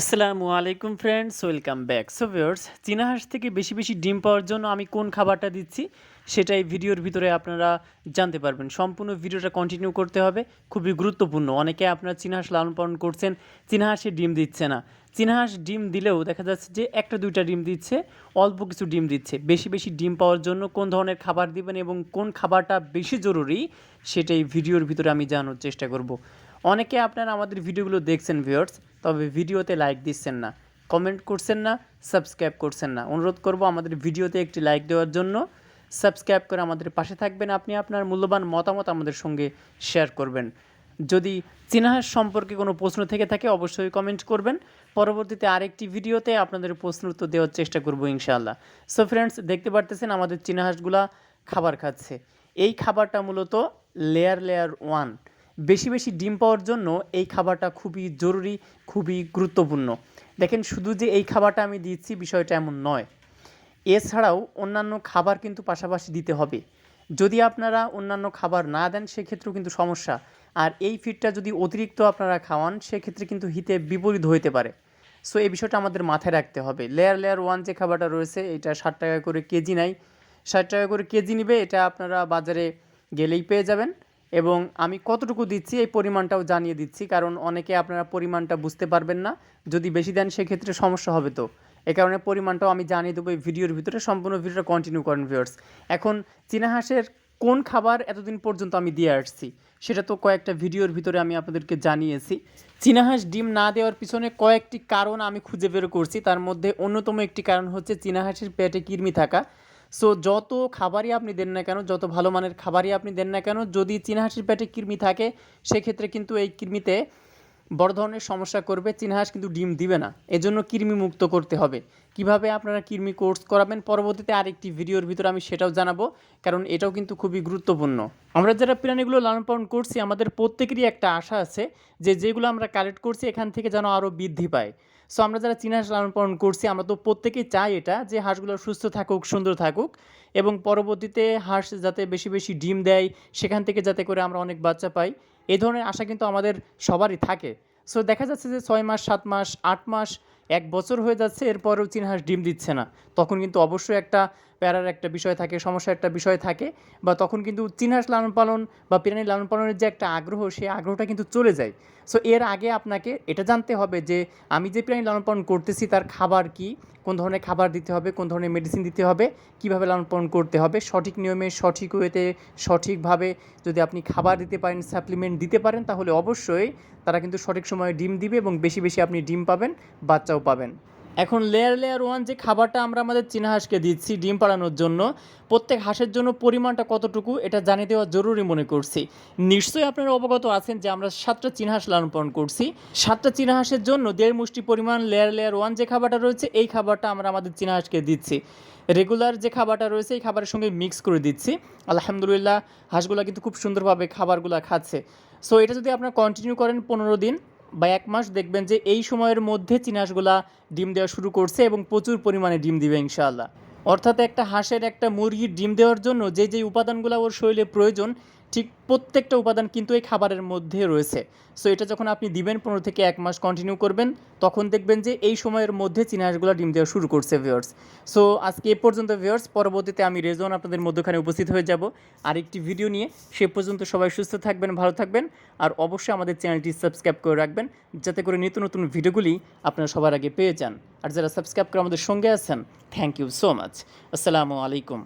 আসসালামু আলাইকুম friends welcome back so viewers চীনা হাঁস থেকে বেশি বেশি ডিম পাওয়ার জন্য আমি কোন খাবারটা দিচ্ছি সেটাই ভিডিওর ভিতরে আপনারা জানতে পারবেন। সম্পূর্ণ ভিডিওটা কন্টিনিউ করতে হবে। খুবই গুরুত্বপূর্ণ। অনেকে আপনারা চীনা হাঁস লালন পালন করছেন চীনা হাঁসে ডিম দিচ্ছে না। চীনা হাঁস ডিম দিলেও দেখা যাচ্ছে যে একটা, দুইটা ডিম দিচ্ছে, অল্প কিছু ডিম দিচ্ছে। বেশি বেশি ডিম পাওয়ার জন্য কোন ধরনের খাবার দিবেন এবং কোন খাবারটা বেশি জরুরি সেটাই ভিডিওর ভিতরে আমি জানার চেষ্টা করব। অনেকে আপনারা আমাদের ভিডিওগুলো দেখছেন ভিউয়ার্স তবে ভিডিওতে লাইক দিচ্ছেন না। কমেন্ট করছেন না সাবস্ক্রাইব করছেন না। অনুরোধ করব আমাদের ভিডিওতে একটি লাইক দেওয়ার জন্য। সাবস্ক্রাইব করে আমাদের পাশে থাকবেন। আপনি আপনার মূল্যবান মতামত আমাদের সঙ্গে শেয়ার করবেন। যদি চীনাহাস সম্পর্কে কোনো প্রশ্ন থেকে থাকে, অবশ্যই কমেন্ট করবেন। পরবর্তীতে আরেকটি ভিডিওতে আপনাদের প্রশ্ন উত্তর দেওয়ার চেষ্টা করব ইনশাআল্লাহ। সো ফ্রেন্ডস দেখতে পারতেছেন আমাদের চীনাহাঁসগুলা খাবার খাচ্ছে। এই খাবারটা মূলত লেয়ার লেয়ার ওয়ান বেশি বেশি ডিম পাওয়ার জন্য এই খাবারটা খুবই জরুরি, খুবই গুরুত্বপূর্ণ। দেখেন, শুধু যে এই খাবারটা আমি দিচ্ছি বিষয়টা এমন নয়। এছাড়াও অন্যান্য খাবার কিন্তু পাশাপাশি দিতে হবে। যদি আপনারা অন্যান্য খাবার না দেন, সেক্ষেত্রেও কিন্তু সমস্যা। আর এই ফিডটা যদি অতিরিক্ত আপনারা খাওয়ান, সেক্ষেত্রে কিন্তু হিতে বিপরীত হইতে পারে। সো এই বিষয়টা আমাদের মাথায় রাখতে হবে। লেয়ার লেয়ার ওয়ান যে খাবারটা রয়েছে, এটা ষাট টাকা করে কেজি নাই। ষাট টাকা করে কেজি নিবে, এটা আপনারা বাজারে গেলেই পেয়ে যাবেন। এবং আমি কতটুকু দিচ্ছি এই পরিমাণটাও জানিয়ে দিচ্ছি, কারণ অনেকে আপনারা পরিমাণটা বুঝতে পারবেন না। যদি বেশি দেন সেক্ষেত্রে সমস্যা হবে তো। এ কারণে পরিমাণটাও আমি জানিয়ে দেবো এই ভিডিওর ভিতরে, সম্পূর্ণ ভিডিওটা কন্টিনিউ করেন ভিউয়ার্স এখন চীনা হাঁসের কোন খাবার এতদিন পর্যন্ত আমি দিয়ে আসছি, সেটা তো কয়েকটা ভিডিওর ভিতরে আমি আপনাদেরকে জানিয়েছি। চীনা হাঁস ডিম না দেওয়ার পিছনে কয়েকটি কারণ আমি খুঁজে বের করছি, তার মধ্যে অন্যতম একটি কারণ হচ্ছে চীনা হাঁসের পেটে কৃমি থাকা। সো যত খাবারই আপনি দেন না কেন, যত ভালো মানের খাবারই আপনি দেন না কেন, যদি চীনা হাঁসের পেটে কৃমি থাকে, সেক্ষেত্রে কিন্তু এই কৃমিতে বড় ধরনের সমস্যা করবে চীনা হাঁস কিন্তু ডিম দিবে না। এজন্য কৃমি মুক্ত করতে হবে। কীভাবে আপনারা কৃমি কোর্স করাবেন, পরবর্তীতে আরেকটি ভিডিওর ভিতরে আমি সেটাও জানাব, কারণ এটাও কিন্তু খুবই গুরুত্বপূর্ণ। আমরা যারা প্রাণীগুলো লালন পালন করছি, আমাদের প্রত্যেকেরই একটা আশা আছে যে যেগুলো আমরা কালেক্ট করছি, এখান থেকে যেন আরও বৃদ্ধি পায়। সো আমরা যারা চীনা হাঁস লালন পালন করছি, আমরা তো প্রত্যেকেই চাই এটা, যে হাঁসগুলো সুস্থ থাকুক, সুন্দর থাকুক, এবং পরবর্তীতে হাঁস যাতে বেশি বেশি ডিম দেয়, সেখান থেকে যাতে করে আমরা অনেক বাচ্চা পাই। এই ধরনের আশা কিন্তু আমাদের সবারই থাকে। সো দেখা যাচ্ছে যে ছয় মাস, সাত মাস, আট মাস এক বছর হয়ে যাচ্ছে, এরপরেও চীনা হাঁস ডিম দিচ্ছে না। তখন কিন্তু অবশ্যই একটা প্যারার একটা বিষয় থাকে, সমস্যার একটা বিষয় থাকে, বা তখন কিন্তু চীনা হাঁস লালন পালন বা প্রাণী লালন পালনের যে একটা আগ্রহ, সেই আগ্রহটা কিন্তু চলে যায়। সো এর আগে আপনাকে এটা জানতে হবে যে, আমি যে প্রাণী লালন পালন করতেছি, তার খাবার কি? কোন ধরনের খাবার দিতে হবে? কোন ধরনের মেডিসিন দিতে হবে? কীভাবে লালন পালন করতে হবে? সঠিক নিয়মে, সঠিক ওয়েতে, সঠিকভাবে যদি আপনি খাবার দিতে পারেন সাপ্লিমেন্ট দিতে পারেন, তাহলে অবশ্যই তারা কিন্তু সঠিক সময়ে ডিম দিবে এবং বেশি বেশি আপনি ডিম পাবেন বাচ্চাও পাবেন। এখন লেয়ার লেয়ার ওয়ান যে খাবারটা আমরা আমাদের চীনা হাঁসকে দিচ্ছি, ডিম পাড়ানোর জন্য, প্রত্যেক হাঁসের জন্য পরিমাণটা কতটুকু এটা জানিয়ে দেওয়া জরুরি মনে করছি। নিশ্চয়ই আপনারা অবগত আছেন যে আমরা সাতটা চীনা হাঁস লালন পালন করছি। সাতটা চীনা হাঁসের জন্য দেড় মুষ্টি পরিমাণ লেয়ার লেয়ার ওয়ান যে খাবারটা রয়েছে, এই খাবারটা আমরা আমাদের চীনা হাঁসকে দিচ্ছি। রেগুলার যে খাবারটা রয়েছে, এই খাবারের সঙ্গে মিক্স করে দিচ্ছি। আলহামদুলিল্লাহ, হাঁসগুলো কিন্তু খুব সুন্দরভাবে খাবারগুলো খাচ্ছে। সো এটা যদি আপনারা কন্টিনিউ করেন পনেরো দিন বা এক মাস দেখবেন যে এই সময়ের মধ্যে চিনাসগুলা ডিম দেওয়া শুরু করছে এবং প্রচুর পরিমাণে ডিম দিবে ইনশাআল্লাহ। অর্থাৎ একটা হাঁসের একটা মুরগির ডিম দেওয়ার জন্য যে যে উপাদানগুলো ওর শরীরে প্রয়োজন ঠিক প্রত্যেকটা উপাদান কিন্তু এই খাবারের মধ্যে রয়েছে। সো এটা যখন আপনি দিবেন, পনেরো থেকে এক মাস কন্টিনিউ করবেন, তখন দেখবেন যে এই সময়ের মধ্যে চিনাহাঁসগুলো ডিম দেওয়া শুরু করছে ভিওর্স সো আজকে এ পর্যন্ত ভিওর্স পরবর্তীতে আমি রেজন আপনাদের মধ্যখানে উপস্থিত হয়ে যাব। আরেকটি ভিডিও নিয়ে। সে পর্যন্ত সবাই সুস্থ থাকবেন, ভালো থাকবেন, আর অবশ্যই আমাদের চ্যানেলটি সাবস্ক্রাইব করে রাখবেন, যাতে করে নিত্য নতুন ভিডিওগুলি আপনারা সবার আগে পেয়ে যান। আর যারা সাবস্ক্রাইব করে আমাদের সঙ্গে আছেন থ্যাংক ইউ সো মাচ আসসালামু আলাইকুম।